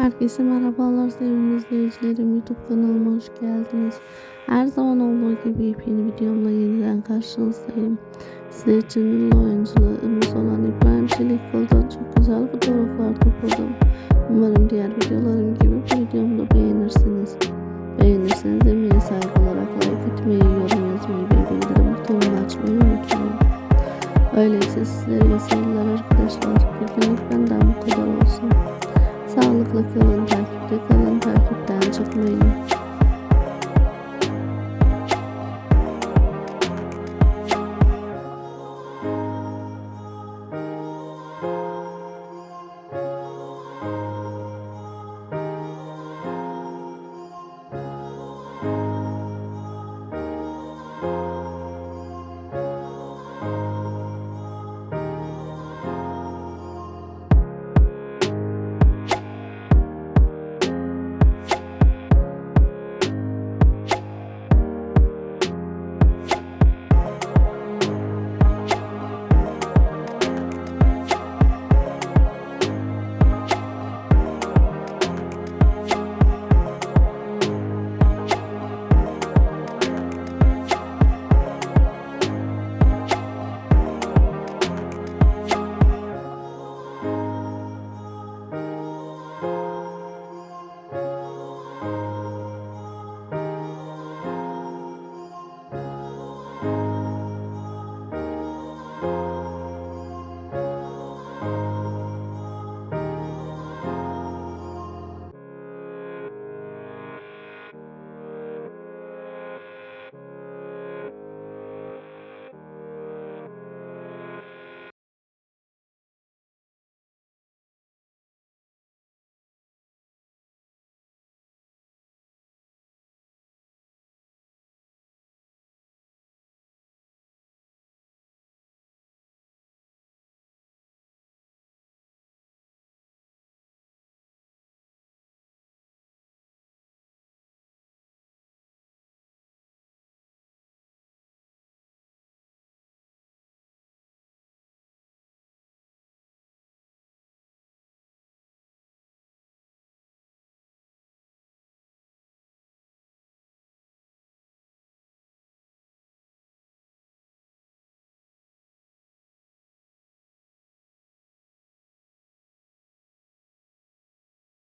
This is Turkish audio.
Herkese merhabalar sevgili izleyicilerim. YouTube kanalıma hoş geldiniz. Her zaman olduğu gibi yepyeni videomla yeniden karşınızdayım. Sizler için ünlü oyuncularımız olan İbrahim Çelikkol'dan çok güzel fotoğraflar topladım. Umarım diğer videolarım gibi bu videomu da beğenirsiniz. Beğenirseniz emeğe saygı olarak like etmeyi, yorum yazmayı ve bildirim butonunu açmayı unutmayın. Öyleyse sizlere iyi seyirler arkadaşlar. Bugünlük benden bu kadar olsun. Sağlıklı kalın, takipte kalın, takipten çıkmayın.